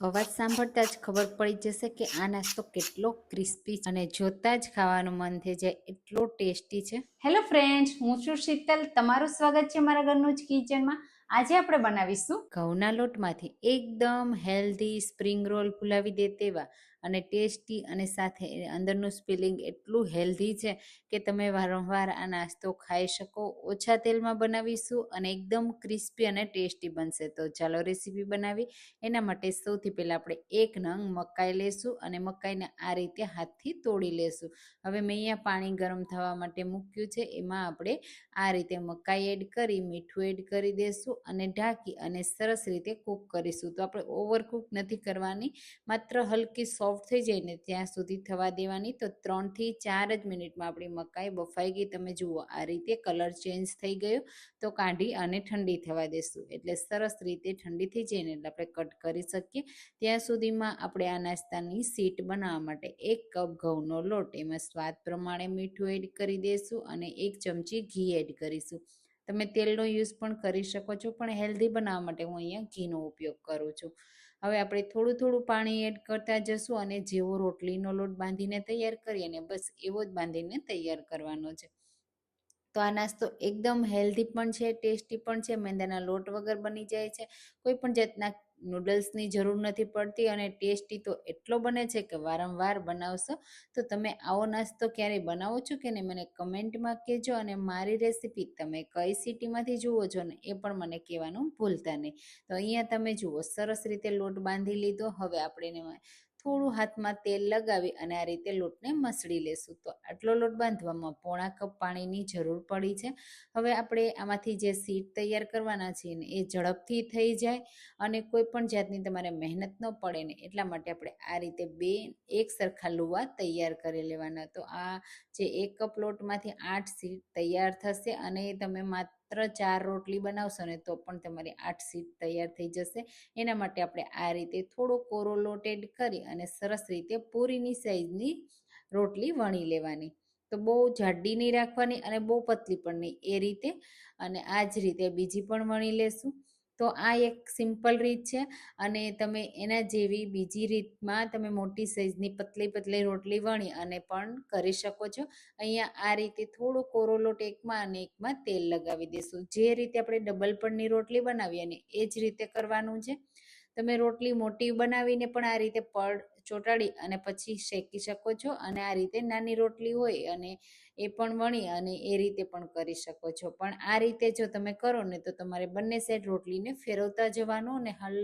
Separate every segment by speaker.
Speaker 1: અવાજ સાંભળતા જ ખબર પડી જશે કે આ નાસ્તો કેટલો ક્રિસ્પી અને જોતા જ ખાવાનું મન થઈ જાય એટલો ટેસ્ટી છે.
Speaker 2: હેલો ફ્રેન્ડ્સ હું છું શીતલ. તમારું સ્વાગત છે મારા ઘરનું જ કિચનમાં. આજે આપણે બનાવીશું
Speaker 1: ઘઉંના લોટમાંથી એકદમ હેલ્ધી સ્પ્રિંગ રોલ ફુલાવી દે તેવા અને ટેસ્ટી અને સાથે અંદરનું સ્પિલિંગ એટલું હેલ્ધી છે કે તમે વારંવાર આ નાસ્તો ખાઈ શકો. ઓછા તેલમાં બનાવીશું અને એકદમ ક્રિસ્પી અને ટેસ્ટી બનશે. તો ચાલો રેસીપી બનાવી. એના માટે સૌથી પહેલાં આપણે એક નંગ મકાઈ લેશું અને મકાઈને આ રીતે હાથથી તોડી લેશું. હવે મેં અહીંયા પાણી ગરમ થવા માટે મૂક્યું છે. એમાં આપણે આ રીતે મકાઈ એડ કરી, મીઠું એડ કરી દેશું અને ઢાંકી અને સરસ રીતે કૂક કરીશું. તો આપણે ઓવરકૂક નથી કરવાની. માત્ર હલકી સોફ્ટ થઈ જાય ને ત્યાં સુધી થવા દેવાની, તો ત્રણથી ચાર જ મિનિટમાં આપણી મકાઈ બફાઈ ગઈ. તમે જુઓ, આ રીતે કલર ચેન્જ થઈ ગયો, તો કાઢી અને ઠંડી થવા દેશું. એટલે સરસ રીતે ઠંડી થઈ જાય ને એટલે આપણે કટ કરી શકીએ. ત્યાં સુધીમાં આપણે આ નાસ્તાની સીટ બનાવવા માટે એક કપ ઘઉંનો લોટ, એમાં સ્વાદ પ્રમાણે મીઠું એડ કરી દઈશું અને એક ચમચી ઘી એડ કરીશું. તમે તેલનો યુઝ પણ કરી શકો છો, પણ હેલ્ધી બનાવવા માટે હું અહીંયા ઘીનો ઉપયોગ કરું છું. હવે આપણે થોડું થોડું પાણી એડ કરતા જશું અને જેવો રોટલીનો લોટ બાંધીને તૈયાર કરીએ ને બસ એવો જ બાંધીને તૈયાર કરવાનો છે. તો આ નાસ્તો એકદમ હેલ્ધી પણ છે ટેસ્ટી પણ છે, મેંદાના લોટ વગર બની જાય છે. કોઈ પણ જાતના નૂડલ્સની જરૂર નથી પડતી અને ટેસ્ટી તો એટલો બને છે કે વારંવાર બનાવશો. તો તમે આવો નાસ્તો ક્યારેય બનાવો છો કે નહીં? મને કમેન્ટમાં કહેજો અને મારી રેસીપી તમે કઈ સિટીમાંથી જુઓ છો ને એ પણ મને કહેવાનું ભૂલતા નહીં. તો અહીંયા તમે જુઓ, સરસ રીતે લોટ બાંધી લીધો. હવે આપણે થોડું હાથમાં તેલ લગાવી અને આ રીતે લોટને મસળી લેશું. તો આટલો લોટ બાંધવામાં પોણા કપ પાણીની જરૂર પડી છે. હવે આપણે આમાંથી જે સીટ તૈયાર કરવાના છીએ ને એ ઝડપથી થઈ જાય અને કોઈ પણ જાતની તમારે મહેનત ન પડે ને એટલા માટે આપણે આ રીતે બે એક સરખા લુવા તૈયાર કરી લેવાના. તો આ જે એક કપ લોટમાંથી આઠ સીટ તૈયાર થશે અને તમે માત્ર ચાર રોટલી બનાવશો ને તો પણ તમારી આઠ સીટ તૈયાર થઈ જશે. એના માટે આપણે આ રીતે થોડો કોરો લોટ એડ કરી અને સરસ રીતે પૂરીની સાઈઝની રોટલી વણી લેવાની. તો બહુ જાડી નહીં રાખવાની અને બહુ પતલી પણ નહીં, એ રીતે. અને આ જ રીતે બીજી પણ વણી લેશું. તો આ એક સિમ્પલ રીત છે અને તમે એના જેવી બીજી રીતમાં તમે મોટી સાઈઝની પતલી પતલી રોટલી વણી અને પણ કરી શકો છો. અહીંયા આ રીતે થોડો કોરો લોટ અને એકમાં તેલ લગાવી દેશું. જે રીતે આપણે ડબલ પણની રોટલી બનાવીએ અને એ જ રીતે કરવાનું છે. તમે રોટલી મોટી બનાવીને પણ આ રીતે પડ ચોંટાડી અને પછી શેકી શકો છો અને આ રીતે નાની રોટલી હોય અને એ પણ વણી અને એ રીતે પણ કરી શકો છો. પણ આ રીતે જો તમે કરો ને તો તમારે બંને સાઈડ રોટલીને ફેરવતા જવાનું અને હલ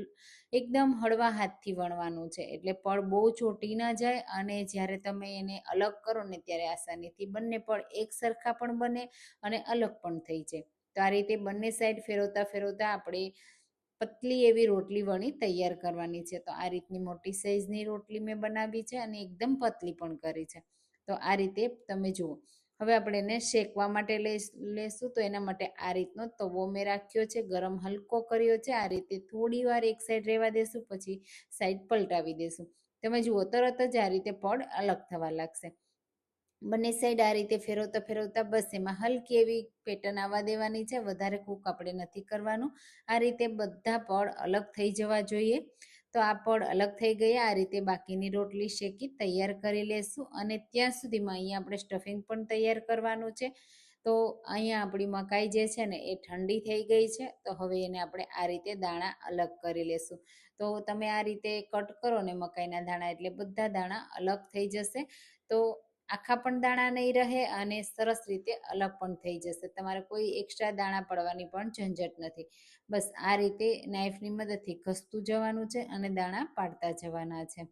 Speaker 1: એકદમ હળવા હાથથી વણવાનું છે. એટલે પળ બહુ ચોટી ના જાય અને જ્યારે તમે એને અલગ કરો ને ત્યારે આસાનીથી બંને પળ એક સરખા પણ બને અને અલગ પણ થઈ જાય. તો આ રીતે બંને સાઈડ ફેરવતા ફેરવતા આપણે પતલી એવી રોટલી વણી તૈયાર કરવાની છે. તો આ રીતની મોટી સાઈઝની રોટલી મેં બનાવી છે અને એકદમ પતલી પણ કરી છે. તો આ રીતે તમે જુઓ. હવે આપણે એને શેકવા માટે લેશું તો એના માટે આ રીતનો તવો મેં રાખ્યો છે. ગરમ હલકો કર્યો છે. આ રીતે થોડી વાર એક સાઈડ રહેવા દેશું, પછી સાઈડ પલટાવી દેશું. તમે જુઓ, તરત જ આ રીતે પડ અલગ થવા લાગશે. બંને સાઈડ આ રીતે ફેરવતા ફેરવતા બસ એમાં હલકી એવી પેટર્ન આવવા દેવાની છે. વધારે કૂક આપણે નથી કરવાનું. આ રીતે બધા પડ અલગ થઈ જવા જોઈએ. તો આ પડ અલગ થઈ ગયા. આ રીતે બાકીની રોટલી શેકી તૈયાર કરી લેશું અને ત્યાં સુધીમાં અહીંયા આપણે સ્ટફિંગ પણ તૈયાર કરવાનું છે. તો અહીંયા આપણી મકાઈ જે છે ને એ ઠંડી થઈ ગઈ છે. તો હવે એને આપણે આ રીતે દાણા અલગ કરી લેશું. તો તમે આ રીતે કટ કરો ને મકાઈના દાણા એટલે બધા દાણા અલગ થઈ જશે. તો આખા પણ દાણા નહીં રહે અને સરસ રીતે અલગ પણ થઈ જશે. તમારે કોઈ એક્સ્ટ્રા દાણા પડવાની પણ ઝંઝટ નથી. બસ આ રીતે નાઇફની મદદથી ઘસતું જવાનું છે અને દાણા પાડતા જવાના છે.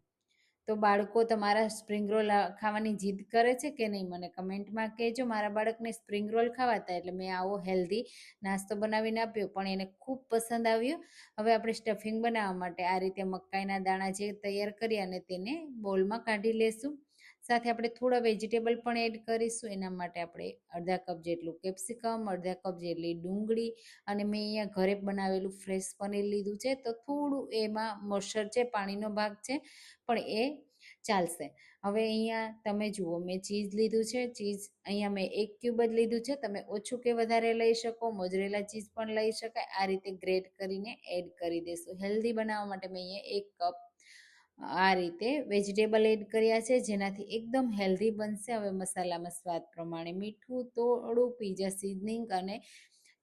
Speaker 1: તો બાળકો તમારા સ્પ્રિંગ રોલ ખાવાની જીદ કરે છે કે નહીં? મને કમેન્ટમાં કહેજો. મારા બાળકને સ્પ્રિંગ રોલ ખાવાતા એટલે મેં આવો હેલ્ધી નાસ્તો બનાવીને આપ્યો, પણ એને ખૂબ પસંદ આવ્યો. હવે આપણે સ્ટફિંગ બનાવવા માટે આ રીતે મકાઈના દાણા જે તૈયાર કરી અને તેને બોલમાં કાઢી લેશું. સાથે આપણે થોડા વેજીટેબલ પણ એડ કરીશું. એના માટે આપણે અડધા કપ જેટલું કેપ્સિકમ અડધા કપ જેટલી ડુંગળી અને મેં અહીંયા ઘરે બનાવેલું ફ્રેશ પનીર લીધું છે. તો થોડું એમાં મોઇશ્ચર છે, પાણીનો ભાગ છે, પણ એ ચાલશે. હવે અહીંયા તમે જુઓ, મેં ચીઝ લીધું છે. ચીઝ અહીંયા મેં એક ક્યુબ જ લીધું છે. તમે ઓછું કે વધારે લઈ શકો મોજરેલા ચીઝ પણ લઈ શકાય. આ રીતે ગ્રેટ કરીને એડ કરી દેશું. હેલ્ધી બનાવવા માટે મેં અહીંયા એક કપ આ રીતે વેજીટેબલ એડ કર્યા છે, જેનાથી એકદમ હેલ્ધી બનશે. હવે મસાલામાં સ્વાદ પ્રમાણે મીઠું થોડું પીઝા સિઝનિંગ અને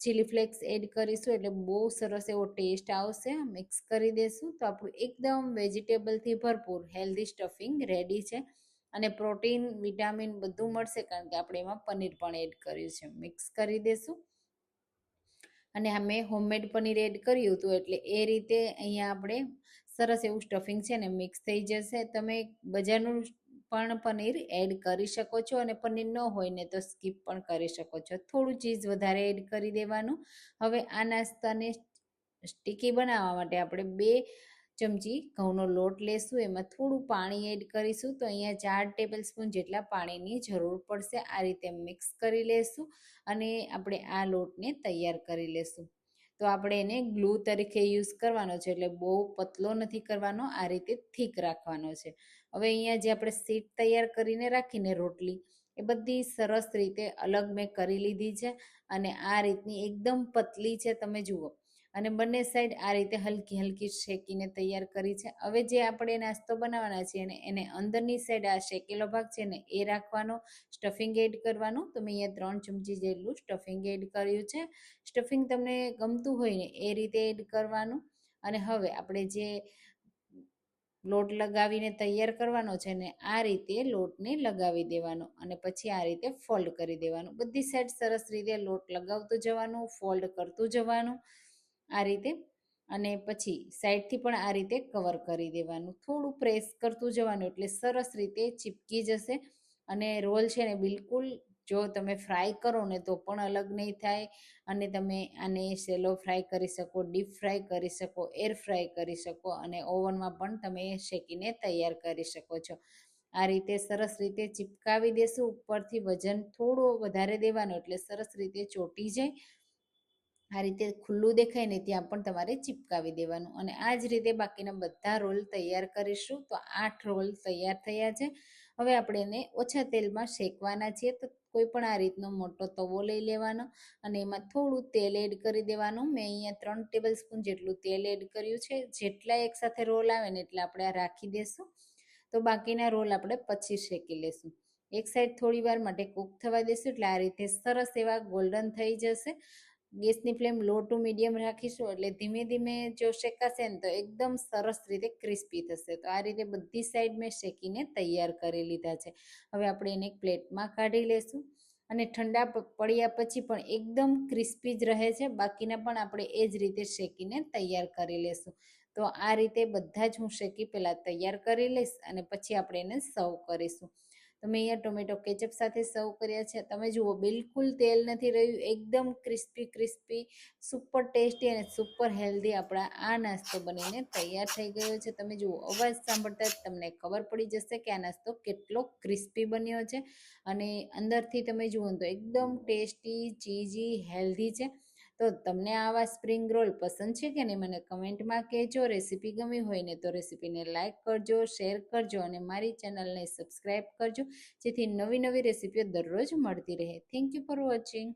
Speaker 1: ચીલી ફ્લેક્સ એડ કરીશું. એટલે બહુ સરસ એવો ટેસ્ટ આવશે. મિક્સ કરી દેશું. તો આપણું એકદમ વેજીટેબલથી ભરપૂર હેલ્ધી સ્ટફિંગ રેડી છે. અને પ્રોટીન, વિટામિન બધું મળશે, કારણ કે આપણે એમાં પનીર પણ એડ કર્યું છે. મિક્સ કરી દેશું. અને મેં હોમમેડ પનીર એડ કર્યું હતું. એટલે એ રીતે અહીંયા આપણે સરસ એવું સ્ટફિંગ છે ને મિક્સ થઈ જશે. તમે બજારનું પણ પનીર એડ કરી શકો છો અને પનીર ન હોય ને તો સ્કીપ પણ કરી શકો છો. થોડું ચીઝ વધારે એડ કરી દેવાનું. હવે આ નાસ્તાને સ્ટીકી બનાવવા માટે આપણે બે ચમચી ઘઉંનો લોટ લેશું. એમાં થોડું પાણી એડ કરીશું તો અહીંયા ચાર ટેબલ સ્પૂન જેટલા પાણીની જરૂર પડશે. આ રીતે મિક્સ કરી લેશું અને આપણે આ લોટને તૈયાર કરી લેશું. તો આપણે એને ગ્લુ તરીકે યુઝ કરવાનો છે. એટલે બહુ પતલો નથી કરવાનો, આ રીતે થીક રાખવાનો છે. હવે અહીંયા જે આપણે સીટ તૈયાર કરીને રાખીને રોટલી, એ બધી સરસ રીતે અલગ મેં કરી લીધી છે અને આ રીતની એકદમ પતલી છે. તમે જુઓ અને બંને સાઈડ આ રીતે હલકી હલકી શેકીને તૈયાર કરી છે. હવે જે આપણે નાસ્તો બનાવવાના છે અને એને અંદરની સાઈડ આ શેકેલો ભાગ છે ને એ રાખવાનો સ્ટફિંગ એડ કરવાનું. તો મેં અહીંયા ત્રણ ચમચી જેટલું સ્ટફિંગ એડ કર્યું છે. સ્ટફિંગ તમને ગમતું હોય ને એ રીતે એડ કરવાનું. અને હવે આપણે જે લોટ લગાવીને તૈયાર કરવાનો છે ને આ રીતે લોટને લગાવી દેવાનો અને પછી આ રીતે ફોલ્ડ કરી દેવાનું. બધી સાઈડ સરસ રીતે લોટ લગાવતું જવાનું ફોલ્ડ કરતું જવાનું. આ રીતે. અને પછી સાઈડથી પણ આ રીતે કવર કરી દેવાનું. થોડું પ્રેસ કરતું જવાનું એટલે સરસ રીતે ચીપકી જશે. અને રોલ છે ને બિલકુલ જો તમે ફ્રાય કરો ને તો પણ અલગ નહીં થાય. અને તમે આને સેલો ફ્રાય કરી શકો, ડીપ ફ્રાય કરી શકો, એર ફ્રાય કરી શકો અને ઓવનમાં પણ તમે શેકીને તૈયાર કરી શકો છો. આ રીતે સરસ રીતે ચીપકાવી દેશું. ઉપરથી વજન થોડો વધારે દેવાનો એટલે સરસ રીતે ચોટી જાય. આ રીતે ખુલ્લું દેખાય ને ત્યાં પણ તમારે ચીપકાવી દેવાનું. અને આ જ રીતે બાકીના બધા રોલ તૈયાર કરીશું. તો આઠ રોલ તૈયાર થયા છે. હવે આપણે એને ઓછા તેલમાં શેકવાના છીએ. તો કોઈ પણ આ રીતનો મોટો તવો લઈ લેવાનો અને એમાં થોડું તેલ એડ કરી દેવાનું. મેં અહીંયા ત્રણ ટેબલ સ્પૂન જેટલું તેલ એડ કર્યું છે. જેટલા એકસાથે રોલ આવે ને એટલે આપણે આ રાખી દેશું. તો બાકીના રોલ આપણે પછી શેકી લેશું. એક સાઈડ થોડી વાર માટે કૂક થવા દેશું. એટલે આ રીતે સરસ એવા ગોલ્ડન થઈ જશે. ગેસની ફ્લેમ લો ટુ મીડિયમ રાખીશું એટલે ધીમે ધીમે જો શેકાશે ને તો એકદમ સરસ રીતે ક્રિસ્પી થશે. તો આ રીતે બધી સાઈડ મેં શેકીને તૈયાર કરી લીધા છે. હવે આપણે એને એક પ્લેટમાં કાઢી લેશું અને ઠંડા પડ્યા પછી પણ એકદમ ક્રિસ્પી જ રહે છે. બાકીના પણ આપણે એ જ રીતે શેકીને તૈયાર કરી લેશું. તો આ રીતે બધા જ હું શેકી પહેલાં તૈયાર કરી લઈશ અને પછી આપણે એને સર્વ કરીશું. તો મેં અહીંયા ટોમેટો કેચઅપ સાથે સર્વ કર્યા છે. તમે જુઓ, બિલકુલ તેલ નથી રહ્યું. એકદમ ક્રિસ્પી ક્રિસ્પી, સુપર ટેસ્ટી અને સુપર હેલ્ધી આપણા આ નાસ્તો બનીને તૈયાર થઈ ગયો છે. તમે જુઓ, અવાજ સાંભળતા જ તમને ખબર પડી જશે કે આ નાસ્તો કેટલો ક્રિસ્પી બન્યો છે. અને અંદરથી તમે જુઓ તો એકદમ ટેસ્ટી, ચીઝી, હેલ્ધી છે. તો તમને આવા સ્પ્રિંગ રોલ પસંદ છે કે નહીં? મને કમેન્ટમાં કહેજો. રેસીપી ગમી હોય ને તો રેસીપીને લાઇક કરજો શેર કરજો અને મારી ચેનલને સબસ્ક્રાઈબ કરજો, જેથી નવી નવી રેસીપીઓ દરરોજ મળતી રહે. Thank you for watching